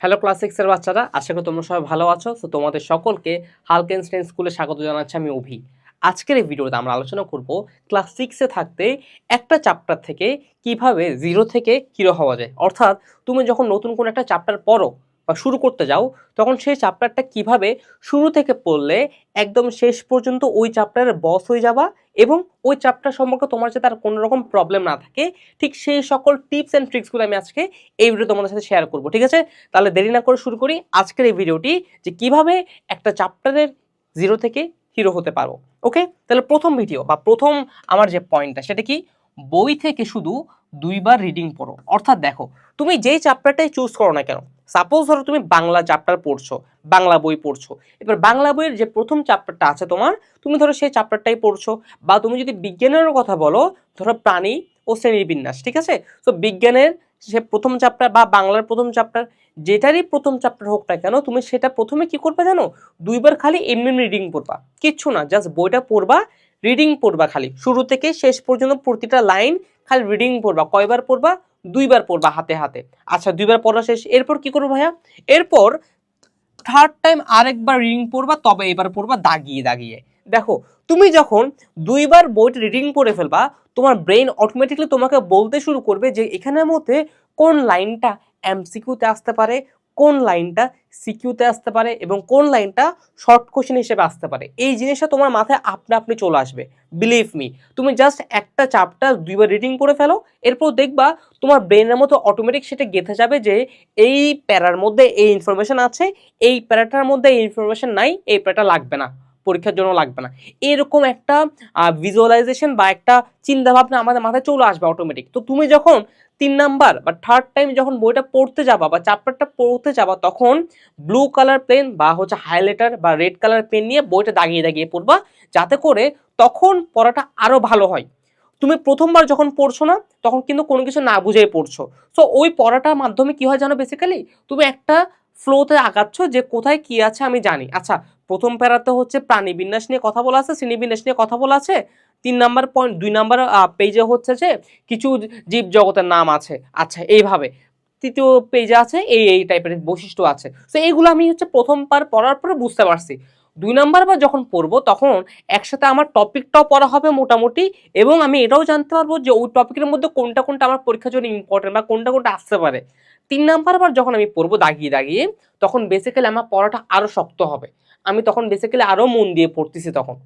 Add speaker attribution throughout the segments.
Speaker 1: Hello class সিক্সের বাচ্চারা, আশা করি তোমরা সবাই ভালো আছো। তো তোমাদের সকলকে হালকেনস্টাইন স্কুলে স্বাগত জানাচ্ছি আমি অভি। আজকের এই ভিডিওতে আমরা আলোচনা করব ক্লাস সিক্সে থাকতে একটা চ্যাপ্টার থেকে কীভাবে জিরো থেকে হিরো হওয়া যায়। অর্থাৎ তুমি যখন নতুন কোনো একটা চ্যাপ্টার পড়ো বা শুরু করতে যাও, তখন সেই চ্যাপ্টারটা কীভাবে শুরু থেকে পড়লে একদম শেষ পর্যন্ত ওই চ্যাপ্টারের বস হয়ে যাবা এবং ওই চ্যাপ্টার সম্পর্কে তোমার যাতে আর কোনো রকম প্রবলেম না থাকে, ঠিক সেই সকল টিপস অ্যান্ড ট্রিক্সগুলো আমি আজকে এই ভিডিও তোমাদের সাথে শেয়ার করব, ঠিক আছে? তাহলে দেরি না করে শুরু করি আজকের এই ভিডিওটি যে কীভাবে একটা চ্যাপ্টারের জিরো থেকে হিরো হতে পারো ওকে তাহলে প্রথম ভিডিও বা প্রথম আমার যে পয়েন্টটা সেটা কি? বই থেকে শুধু দুইবার রিডিং পড়ো, অর্থাৎ দেখো, তুমি যেই চ্যাপ্টারটাই চুজ করো না কেন সাপোজ ধরো তুমি বাংলা চ্যাপ্টার পড়ছো, বাংলা বই পড়ছো। এবার বাংলা বইয়ের যে প্রথম চ্যাপ্টারটা আছে তোমার, তুমি ধরো সেই চ্যাপ্টারটাই পড়ছো। বা তুমি যদি বিজ্ঞানেরও কথা বলো, ধরো প্রাণী ও শ্রেণীবিন্যাস, ঠিক আছে? তো বিজ্ঞানের সে প্রথম চ্যাপ্টার বা বাংলার প্রথম চ্যাপ্টার যেটারই প্রথম চ্যাপ্টার হোক না কেন, তুমি সেটা প্রথমে কি করবে জানো? দুইবার খালি এমনি রিডিং পড়বা। কিচ্ছু না জাস্ট বইটা পড়বা রিডিং পড়বা খালি। শুরু থেকে শেষ পর্যন্ত প্রতিটা লাইন খালি রিডিং পড়বা। কয়বার পড়বা? দুইবার পড়বা হাতে হাতে। আচ্ছা দুইবার পড়া শেষ। এরপর কি করব ভাইয়া? এরপর থার্ড টাইম আরেকবার রিডিং পড়বা, তবে এবার পড়বা দাগিয়ে দাগিয়ে। দেখো, তুমি যখন দুইবার বইটা রিডিং পড়ে ফেলবা, তোমার ব্রেন অটোমেটিকলি তোমাকে বলতে শুরু করবে যে, এখানের মধ্যে কোন লাইনটা এমসিকিউতে আসতে পারে কোন লাইনটা সিকিউতে আসতে পারে এবং কোন লাইনটা শর্ট কোশ্চেন হিসেবে আসতে পারে। এই জিনিসটা তোমার মাথায় আপনা আপনি চলে আসবে। বিলিভ মি তুমি জাস্ট একটা চাপটা দুইবার রিডিং করে ফেলো, এরপর দেখবা তোমার ব্রেনের মতো অটোমেটিক সেটা গেঁথে যাবে যে এই প্যারার মধ্যে এই ইনফরমেশান আছে, এই প্যারাটার মধ্যে এই ইনফরমেশান নাই, এই প্যারাটা লাগবে না। পরীক্ষার জন্য লাগবে না। এরকম একটা ভিজুয়ালাইজেশন বা একটা চিন্তাভাবনা আমাদের মাথায় চলে আসবে অটোমেটিক তো তুমি যখন তিন নাম্বার বা থার্ড টাইম যখন বইটা পড়তে যাবা বা চ্যাপ্টারটা পড়তে যাবা, তখন ব্লু কালার পেন বা হচ্ছে হাইলাইটার বা রেড কালার পেন নিয়ে বইটা দাগিয়ে দাগিয়ে পড়বা, যাতে করে তখন পড়াটা আরও ভালো হয়। তুমি প্রথমবার যখন পড়ছো না, তখন কিন্তু কোনো কিছু না বুঝেই পড়ছো। সো ওই পড়াটার মাধ্যমে কি হয় জানো বেসিক্যালি তুমি একটা ফ্লোতে আগাচ্ছ যে কোথায় কি আছে আমি জানি। আচ্ছা প্রথম প্যারাতে হচ্ছে প্রাণী বিন্যাস নিয়ে কথা বলা আছে শ্রেণীবিন্যাস নিয়ে কথা বলা আছে। তিন নাম্বার পয়েন্ট দুই নাম্বার পেজে হচ্ছে যে কিছু জীব জগতের নাম আছে। আচ্ছা এইভাবে। তৃতীয় পেজে আছে, এই এই টাইপের বৈশিষ্ট্য আছে। তো এইগুলো আমি হচ্ছে প্রথমবার পড়ার পরে বুঝতে পারছি। দুই নাম্বার বার যখন পড়ব, তখন একসাথে আমার টপিকটাও পড়া হবে মোটামুটি এবং আমি এটাও জানতে পারব যে ওই টপিকের মধ্যে কোনটা কোনটা আমার পরীক্ষার জন্য ইম্পর্টেন্ট বা কোনটা কোনটা আসতে পারে। তিন নাম্বার আবার যখন আমি পড়ব দাগিয়ে দাগিয়ে, তখন বেসিক্যালি আমার পড়াটা আরও শক্ত হবে। আমি তখন বেসিক্যালি আরও মন দিয়ে পড়তেছি তখন।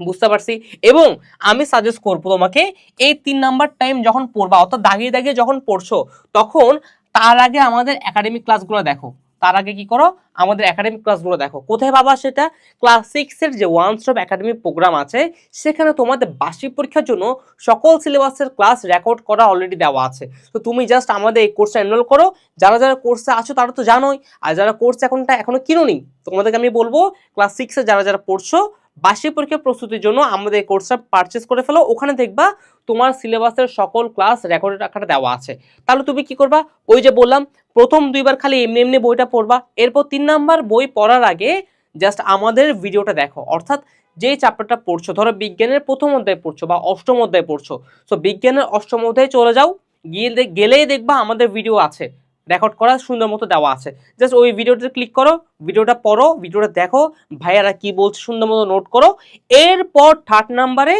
Speaker 1: বুঝতে পারছি? এবং আমি সাজেস্ট করব তোমাকে, এই তিন নাম্বার টাইম যখন পড়বা, অর্থাৎ দাগিয়ে দাগিয়ে যখন পড়ছো, তখন তার আগে আমাদের একাডেমিক ক্লাসগুলো দেখো। তার আগে কি করো? আমাদের একাডেমিক ক্লাসগুলো দেখো। কোথায় পাবা সেটা? ক্লাস সিক্সের যে ওয়ান স্টপ একাডেমিক প্রোগ্রাম আছে, সেখানে তোমাদের বার্ষিক পরীক্ষার জন্য সকল সিলেবাসের ক্লাস রেকর্ড করা অলরেডি দেওয়া আছে। তো তুমি জাস্ট আমাদের এই কোর্সে এনরোল করো। যারা যারা কোর্সে আছো তারা তো জানোই। আর যারা কোর্স এখনটা এখনও কিনোনি, তোমাদেরকে আমি বলব ক্লাস সিক্সে যারা যারা পড়ছো বার্ষিক পরীক্ষার প্রস্তুতির জন্য আমাদের এই কোর্সটা পারচেস করে ফেলো। ওখানে দেখবা তোমার সিলেবাসের সকল ক্লাস রেকর্ডেড আকারে দেওয়া আছে। তাহলে তুমি কি করবা? ওই যে বললাম, প্রথম দুইবার খালি এমনি এমনি বইটা পড়বা। এরপর তিন নাম্বার বই পড়ার আগে জাস্ট আমাদের ভিডিওটা দেখো। অর্থাৎ যে চ্যাপ্টারটা পড়ছো, ধরো বিজ্ঞানের প্রথম অধ্যায় পড়ছো বা অষ্টম অধ্যায় পড়ছো। সো বিজ্ঞানের অষ্টম অধ্যায়ে চলে যাও। গিয়ে গেলেই দেখবা আমাদের ভিডিও আছে। রেকর্ড করা সুন্দর মতো দেওয়া আছে। জাস্ট ওই ভিডিওটা ক্লিক করো ভিডিওটা পড়ো ভিডিওটা দেখো, ভাইয়ারা কি বলছে সুন্দর মতো নোট করো, এরপর থার্ড নাম্বারে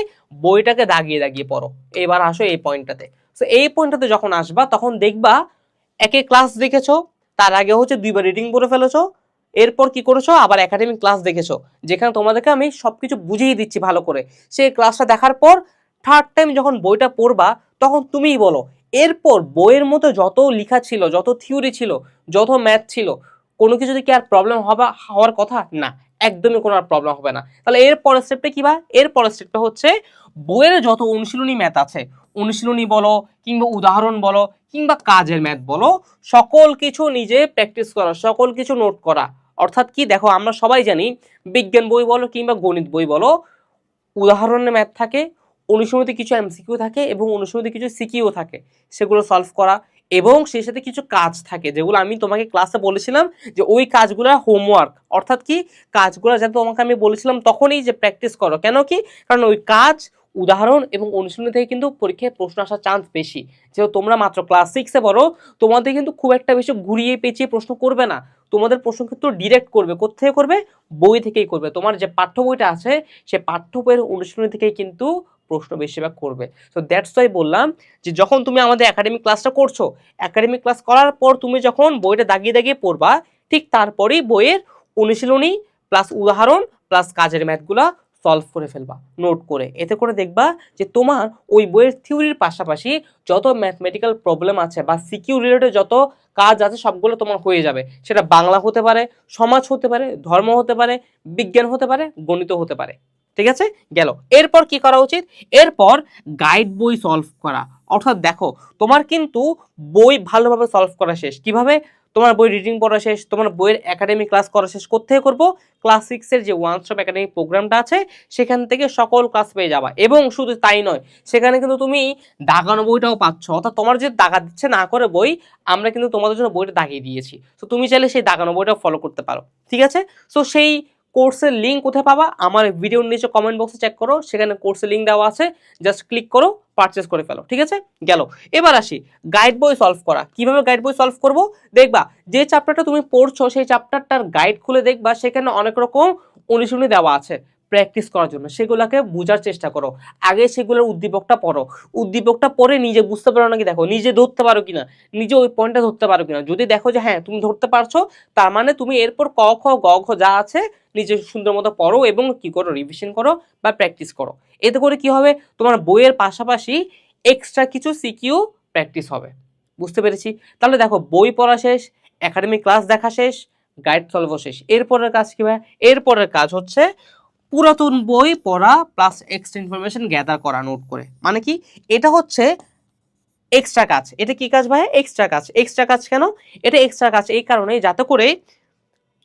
Speaker 1: বইটাকে দাগিয়ে দাগিয়ে পড়ো। এবার আসো এই পয়েন্টটাতে সো এই পয়েন্টটাতে যখন আসবা, তখন দেখবা একে ক্লাস দেখেছ, তার আগে হচ্ছে দুইবার রিডিং পড়ে ফেলেছো, এরপর কি করেছ, আবার একাডেমিক ক্লাস দেখেছ, যেখানে তোমাদেরকে আমি সবকিছু বুঝিয়ে দিচ্ছি ভালো করে। সেই ক্লাসটা দেখার পর থার্ড টাইম যখন বইটা পড়বা, তখন তুমিই বলো এরপর বইয়ের মতো যত লেখা ছিল, যত থিওরি ছিল, যত ম্যাথ ছিল, কোনো কিছুতে কি আর প্রবলেম হবা, হওয়ার কথা? না, একদমই কোনো আর প্রবলেম হবে না। তাহলে এর পরের স্টেপটা কি বা? এর পরের স্টেপটা হচ্ছে বইয়ের যত অনুশীলনী ম্যাথ আছে, অনুশীলনী বলো, কিংবা উদাহরণ বলো, কিংবা কাজের ম্যাথ বলো, সকল কিছু নিজে প্র্যাকটিস করা, সকল কিছু নোট করা। অর্থাৎ কি? দেখো, আমরা সবাই জানি বিজ্ঞান বই বলো কিংবা গণিত বই বলো, উদাহরণের ম্যাথ থাকে অনুশীলনীতে কিছু এমসিকিউ থাকে এবং অনুশীলনীতে কিছু সিকিউ থাকে, সেগুলো সলভ করা এবং সেই সাথে কিছু কাজ থাকে। যেগুলো আমি তোমাকে ক্লাসে বলেছিলাম যে ওই কাজগুলো হোমওয়ার্ক অর্থাৎ কি কাজগুলো যাতে তোমাকে আমি বলেছিলাম তখনই যে প্র্যাকটিস করো। কেন কি? কারণ ওই কাজ, উদাহরণ এবং অনুশীলনী থেকে কিন্তু পরীক্ষায় প্রশ্ন আসার চান্স বেশি। যেহেতু তোমরা মাত্র ক্লাস সিক্সে পড়ো, তোমাদের কিন্তু খুব একটা বেশি ঘুরিয়ে পেঁচিয়ে প্রশ্ন করবে না। তোমাদের প্রশ্ন কিন্তু ডিরেক্ট করবে। কোথেকে করবে? বই থেকেই করবে। তোমার যে পাঠ্য বইটা আছে, সে পাঠ্য বইয়ের অনুশীলনী থেকেই কিন্তু প্রশ্ন বেশিরভাগ করবে। তো দ্যাটস ওয়াই বললাম যে যখন তুমি আমাদের একাডেমিক ক্লাসটা করছ একাডেমিক ক্লাস করার পর তুমি যখন বইটা দাগিয়ে দাগিয়ে পড়বা, ঠিক তারপরেই বইয়ের অনুশীলনী প্লাস উদাহরণ প্লাস কাজের ম্যাথগুলা সলভ করে ফেলবা নোট করে। এতে করে দেখবা যে তোমার ওই বইয়ের থিওরির পাশাপাশি যত ম্যাথমেটিক্যাল প্রবলেম আছে বা সিকিউ রিলেটেড যত কাজ আছে, সবগুলো তোমার হয়ে যাবে। সেটা বাংলা হতে পারে, সমাজ হতে পারে, ধর্ম হতে পারে, বিজ্ঞান হতে পারে, গণিত হতে পারে। ঠিক আছে? গেল। এরপর কি করা উচিত? এরপর গাইড বই সলভ করা। অর্থাৎ দেখো, তোমার কিন্তু বই ভালোভাবে সলভ করা শেষ। কীভাবে? তোমার বই রিডিং পড়া শেষ, তোমার বইয়ের একাডেমিক ক্লাস করা শেষ। কোথেকে করব? ক্লাস সিক্সের যে ওয়ান স্টপ একাডেমিক প্রোগ্রামটা আছে, সেখান থেকে সকল ক্লাস পেয়ে যাবা। এবং শুধু তাই নয়, সেখানে কিন্তু তুমি দাগানো বইটাও পাচ্ছ। অর্থাৎ তোমার যে দাগা দিচ্ছে না করে বই, আমরা কিন্তু তোমাদের জন্য বইটা দাগিয়ে দিয়েছি। তো তুমি চাইলে সেই দাগানো বইটাও ফলো করতে পারো। ঠিক আছে? সো সেই কোর্সের লিঙ্ক কোথায় পাবা? আমার ভিডিওর নিচে কমেন্ট বক্সে চেক করো, সেখানে কোর্সের লিঙ্ক দেওয়া আছে। জাস্ট ক্লিক করো পারচেস করে ফেলো, ঠিক আছে? গেল। এবার আসি গাইড বই সলভ করা। কীভাবে গাইড বই সলভ করব? দেখবা, যে চ্যাপ্টারটা তুমি পড়ছো, সেই চ্যাপ্টারটার গাইড খুলে দেখবা, সেখানে অনেক রকম অনুশীলনী দেওয়া আছে। প্র্যাকটিস করার জন্য। সেগুলোকে বোঝার চেষ্টা করো। আগে সেগুলোর উদ্দীপকটা পড়ো। উদ্দীপকটা পড়ে নিজে বুঝতে পারো নাকি দেখো, নিজে ধরতে পারো কিনা, নিজে ওই পয়েন্টটা ধরতে পারো কিনা। যদি দেখো যে হ্যাঁ তুমি ধরতে পারছ, তার মানে তুমি এরপর ক, খ, গ, ঘ যা আছে নিজে সুন্দর মতো পড়ো এবং কি করো রিভিশন করো বা প্র্যাকটিস করো। এতে করে কি হবে? তোমার বইয়ের পাশাপাশি এক্সট্রা কিছু সিকিউ প্র্যাকটিস হবে। বুঝতে পেরেছি? তাহলে দেখো, বই পড়া শেষ একাডেমিক ক্লাস দেখা শেষ গাইড সলভও শেষ। এরপরের কাজ কি ভাই? এরপরের কাজ হচ্ছে পুরাতন বই পড়া প্লাস এক্সট্রা ইনফরমেশন গ্যাদার করা নোট করে। মানে কি? এটা হচ্ছে এক্সট্রা কাজ। এটা কি কাজ ভাই এক্সট্রা কাজ। এক্সট্রা কাজ কেন? এটা এক্সট্রা কাজ এই কারণে যাতে করে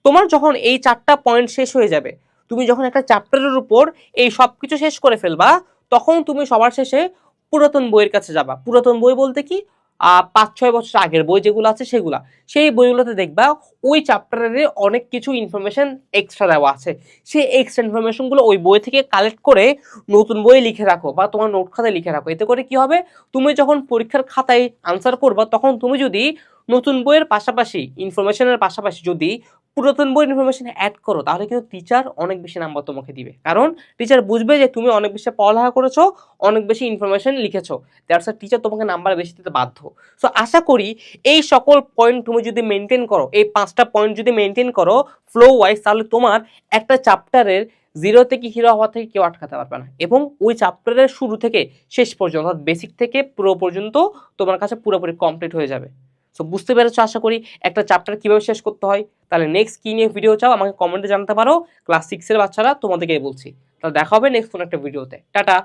Speaker 1: তোমার যখন এই চারটা পয়েন্ট শেষ হয়ে যাবে, তুমি যখন একটা চ্যাপ্টারের উপর এই সব কিছু শেষ করে ফেলবা, তখন তুমি সবার শেষে পুরাতন বইয়ের কাছে যাবা। পুরাতন বই বলতে কি? পাঁচ ছয় বছর আগের বই যেগুলো আছে সেগুলা। সেই বইগুলোতে দেখবা ওই চ্যাপ্টারের অনেক কিছু ইনফরমেশন এক্সট্রা দেওয়া আছে। সেই এক্সট্রা ইনফরমেশনগুলো ওই বই থেকে কালেক্ট করে নতুন বই লিখে রাখো বা তোমার নোট খাতায় লিখে রাখো। এতে করে কি হবে? তুমি যখন পরীক্ষার খাতায় আনসার করবা, তখন তুমি যদি নতুন বইয়ের পাশাপাশি ইনফরমেশনের পাশাপাশি যদি পুরাতন বই ইনফরমেশন অ্যাড করো, তাহলে কিন্তু টিচার অনেক বেশি নাম্বার তোমাকে দিবে। কারণ টিচার বুঝবে যে তুমি অনেক বেশি পড়ালেখা করেছ, অনেক বেশি ইনফরমেশন লিখেছো। দ্যাটস টিচার তোমাকে নাম্বার বেশি দিতে বাধ্য। সো আশা করি এই সকল পয়েন্ট তুমি যদি মেনটেন করো, এই পাঁচটা পয়েন্ট যদি মেনটেন করো ফ্লো ওয়াইজ তাহলে তোমার একটা চ্যাপ্টারের জিরো থেকে হিরো হওয়া থেকে কেউ আটকাতে পারবে না। এবং ওই চ্যাপ্টারের শুরু থেকে শেষ পর্যন্ত, অর্থাৎ বেসিক থেকে পুরো পর্যন্ত তোমার কাছে পুরোপুরি কমপ্লিট হয়ে যাবে। সো বুঝতে পেরেছ আশা করি একটা চ্যাপ্টার কীভাবে শেষ করতে হয়? তাহলে নেক্সট কী নিয়ে ভিডিও চাও আমাকে কমেন্টে জানাতে পারো। ক্লাস সিক্সের বাচ্চারা তোমাদেরকে বলছি। তাহলে দেখা হবে নেক্সট কোনো একটা ভিডিওতে টাটা!